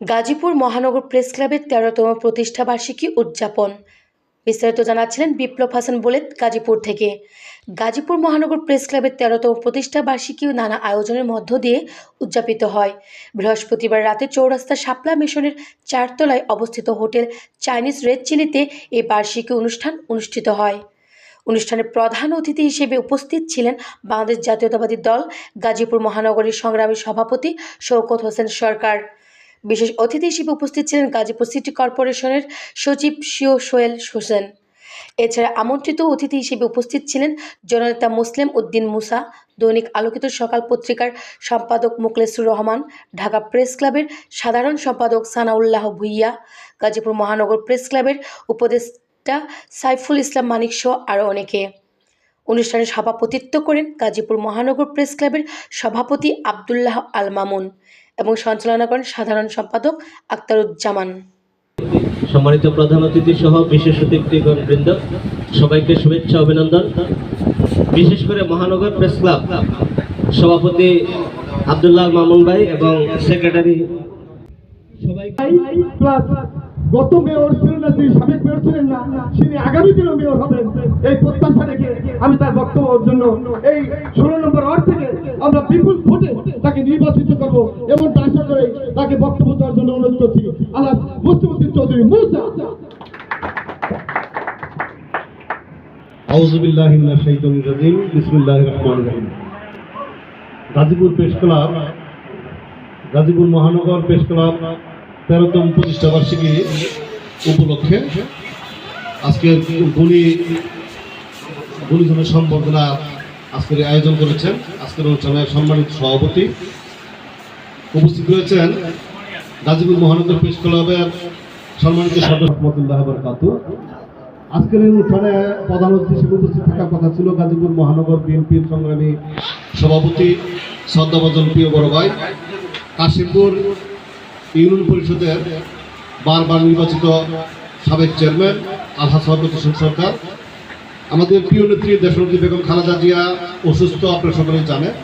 গাজীপুর মহানগর প্রেস ক্লাবের তেরোতম প্রতিষ্ঠা বার্ষিকী উদযাপন। বিস্তারিত জানাচ্ছিলেন বিপ্লব হাসান বলেত গাজীপুর থেকে। গাজীপুর মহানগর প্রেস ক্লাবের তেরোতম প্রতিষ্ঠা বার্ষিকী নানা আয়োজনের মধ্য দিয়ে উদযাপিত হয়। বৃহস্পতিবার রাতে চৌরাস্তা শাপলা মিশনের চারতলায় অবস্থিত হোটেল চাইনিজ রেড চিলিতে এই বার্ষিকী অনুষ্ঠান অনুষ্ঠিত হয়। অনুষ্ঠানে প্রধান অতিথি হিসেবে উপস্থিত ছিলেন বাংলাদেশ জাতীয়তাবাদী দল, গাজীপুর মহানগরীর সংগ্রামী সভাপতি শওকত হোসেন সরকার। বিশেষ অতিথি হিসেবে উপস্থিত ছিলেন গাজীপুর সিটি কর্পোরেশনের সচিব শিও সোহেল হোসেন। এছাড়া আমন্ত্রিত অতিথি হিসেবে উপস্থিত ছিলেন জননেতা মুসলিম উদ্দিন মুসা, দৈনিক আলোকিত সকাল পত্রিকার সম্পাদক মুকলেসুর রহমান, ঢাকা প্রেস ক্লাবের সাধারণ সম্পাদক সানাউল্লাহ ভুইয়া, গাজীপুর মহানগর প্রেস ক্লাবের উপদেষ্টা সাইফুল ইসলাম মানিক সহ আরও অনেকে। অনুষ্ঠানে সভাপতিত্ব করেন গাজীপুর মহানগর প্রেস ক্লাবের সভাপতি আবদুল্লাহ আল মামুন। এবং সঞ্চালনা করেন সাধারণ সম্পাদক আক্তারুজ্জামান। সম্মানিত প্রধান অতিথি সহ বিশেষ অতিথিগণ বৃন্দ সবাইকে শুভেচ্ছা অভিনন্দন। বিশেষ করে মহানগর প্রেস ক্লাব সভাপতি আব্দুল্লাহ মামুন ভাই এবং সেক্রেটারি সবাই গত মেয়র ছিলেন না যিনি সাবেক মেয়র ছিলেন না তিনি আগামী দিনও মেয়র হবেন। এই প্রত্যাশা রেখে আমি তার বক্তব্যের জন্য এই ষোলো আমরা বিপুল ভোটে তাকে নির্বাচিত করব এবং আশা করে তাকে বক্তব্য দেওয়ার জন্য অনুরোধ করছি। আল্লাহ মুস্তিমুদ্দিন চৌধুরী, মুসা। গাজীপুর প্রেস ক্লাব, গাজীপুর মহানগর প্রেস ক্লাব তেরোতম প্রতিষ্ঠা বার্ষিকী উপলক্ষে আজকে গুণী গুণীজনের সম্বর্ধনা আজকের আয়োজন করেছেন। আজকের অনুষ্ঠানের সম্মানিত সভাপতি উপস্থিত রয়েছেন গাজীপুর মহানগর প্রেস ক্লাবের সম্মানিত সদস্য বরকাতু আজকের এই অনুষ্ঠানে প্রধান অতিথি উপস্থিত থাকার কথা ছিল গাজীপুর মহানগর বিএনপির সংগ্রামী সভাপতি শ্রদ্ধাভাজন প্রিয় বড় ভাই। কাশিমপুর ইউনিয়ন পরিষদের বারবার নির্বাচিত সাবেক চেয়ারম্যান আলহা সভাপতি সরকার। আমাদের প্রিয় নেত্রী দেশরতী বেগম খালেদা জিয়া অসুস্থ আপনার সকলেই জানেন।